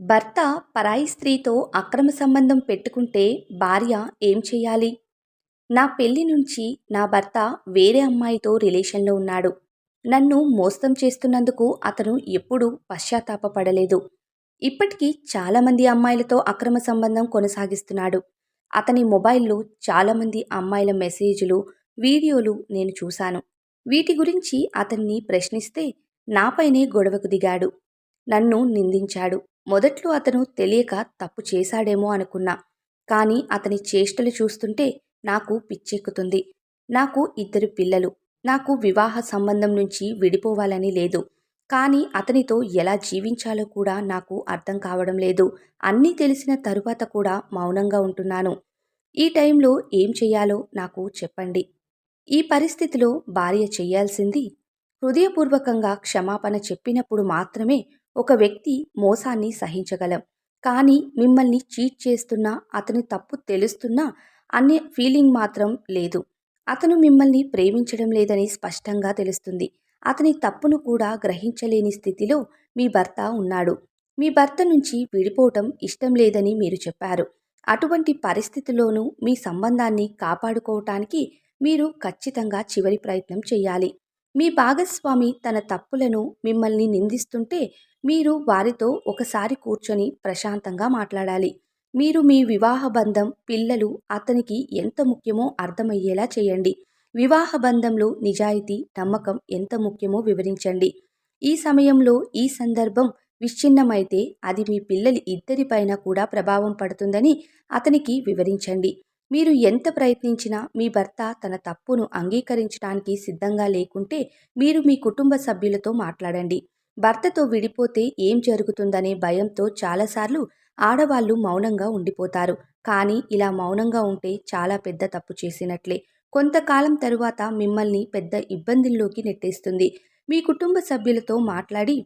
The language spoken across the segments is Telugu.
భర్త పరాయి స్త్రీతో అక్రమ సంబంధం పెట్టుకుంటే భార్య ఏం చేయాలి? నా పెళ్ళి నుంచి నా భర్త వేరే అమ్మాయితో రిలేషన్లో ఉన్నాడు. నన్ను మోసం చేస్తున్నందుకు అతను ఎప్పుడూ పశ్చాత్తాపపడలేదు. ఇప్పటికీ చాలామంది అమ్మాయిలతో అక్రమ సంబంధం కొనసాగిస్తున్నాడు. అతని మొబైల్లో చాలామంది అమ్మాయిల మెసేజ్లు వీడియోలు నేను చూశాను. వీటి గురించి అతన్ని ప్రశ్నిస్తే నాపైనే గొడవకు దిగాడు. నన్ను నిందించాడు. మొదట్లో అతను తెలియక తప్పు చేశాడేమో అనుకున్నా. కానీ అతని చేష్టలు చూస్తుంటే నాకు పిచ్చెక్కుతుంది. నాకు ఇద్దరు పిల్లలు. నాకు వివాహ సంబంధం నుంచి విడిపోవాలని లేదు. కానీ అతనితో ఎలా జీవించాలో కూడా నాకు అర్థం కావడం లేదు. అన్నీ తెలిసిన తరువాత కూడా మౌనంగా ఉంటున్నాను. ఈ టైంలో ఏం చెయ్యాలో నాకు చెప్పండి. ఈ పరిస్థితిలో భార్య చెయ్యాల్సింది హృదయపూర్వకంగా క్షమాపణ చెప్పినప్పుడు మాత్రమే ఒక వ్యక్తి మోసాన్ని సహించగలం. కానీ మిమ్మల్ని చీట్ చేస్తున్నా అతని తప్పు తెలుస్తున్నా అనే ఫీలింగ్ మాత్రం లేదు. అతను మిమ్మల్ని ప్రేమించడం లేదని స్పష్టంగా తెలుస్తుంది. అతని తప్పును కూడా గ్రహించలేని స్థితిలో మీ భర్త ఉన్నాడు. మీ భర్త నుంచి విడిపోవటం ఇష్టం లేదని మీరు చెప్పారు. అటువంటి పరిస్థితిలోనూ మీ సంబంధాన్ని కాపాడుకోవటానికి మీరు ఖచ్చితంగా చివరి ప్రయత్నం చేయాలి. మీ భాగస్వామి తన తప్పులను మిమ్మల్ని నిందిస్తుంటే మీరు వారితో ఒకసారి కూర్చొని ప్రశాంతంగా మాట్లాడాలి. మీరు మీ వివాహ బంధం పిల్లలు అతనికి ఎంత ముఖ్యమో అర్థమయ్యేలా చేయండి. వివాహ బంధంలో నిజాయితీ నమ్మకం ఎంత ముఖ్యమో వివరించండి. ఈ సమయంలో ఈ సందర్భం విచ్ఛిన్నమైతే అది మీ పిల్లలు ఇద్దరిపైన కూడా ప్రభావం పడుతుందని అతనికి వివరించండి. మీరు ఎంత ప్రయత్నించినా మీ భర్త తన తప్పును అంగీకరించడానికి సిద్ధంగా లేకుంటే మీరు మీ కుటుంబ సభ్యులతో మాట్లాడండి. భర్తతో విడిపోతే ఏం జరుగుతుందనే భయంతో చాలాసార్లు ఆడవాళ్ళు మౌనంగా ఉండిపోతారు. కానీ ఇలా మౌనంగా ఉంటే చాలా పెద్ద తప్పు చేసినట్లే. కొంతకాలం తరువాత మిమ్మల్ని పెద్ద ఇబ్బందుల్లోకి నెట్టేస్తుంది. మీ కుటుంబ సభ్యులతో మాట్లాడి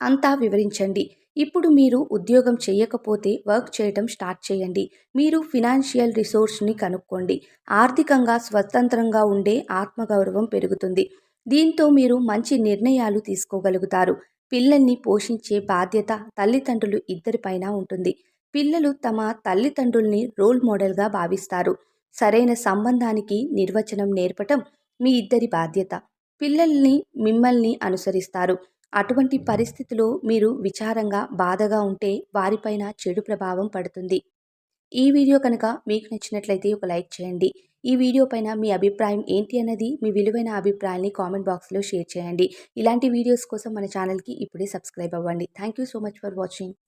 అంతా వివరించండి. ఇప్పుడు మీరు ఉద్యోగం చేయకపోతే వర్క్ చేయడం స్టార్ట్ చేయండి. మీరు ఫినాన్షియల్ రిసోర్స్ని కనుక్కోండి. ఆర్థికంగా స్వతంత్రంగా ఉండే ఆత్మగౌరవం పెరుగుతుంది. దీంతో మీరు మంచి నిర్ణయాలు తీసుకోగలుగుతారు. పిల్లల్ని పోషించే బాధ్యత తల్లిదండ్రులు ఇద్దరిపైన ఉంటుంది. పిల్లలు తమ తల్లిదండ్రుల్ని రోల్ మోడల్గా భావిస్తారు. సరైన సంబంధానికి నిర్వచనం నేర్పటం మీ ఇద్దరి బాధ్యత. పిల్లల్ని మిమ్మల్ని అనుసరిస్తారు. అటువంటి పరిస్థితిలో మీరు విచారంగా బాధగా ఉంటే వారిపైన చెడు ప్రభావం పడుతుంది. ఈ వీడియో కనుక మీకు నచ్చినట్లయితే ఒక లైక్ చేయండి. ఈ వీడియో పైన మీ అభిప్రాయం ఏంటి అన్నది మీ విలువైన అభిప్రాయాన్ని కామెంట్ బాక్స్లో షేర్ చేయండి. ఇలాంటి వీడియోస్ కోసం మన ఛానల్కి ఇప్పుడే సబ్స్క్రైబ్ అవ్వండి. Thank you so much for watching.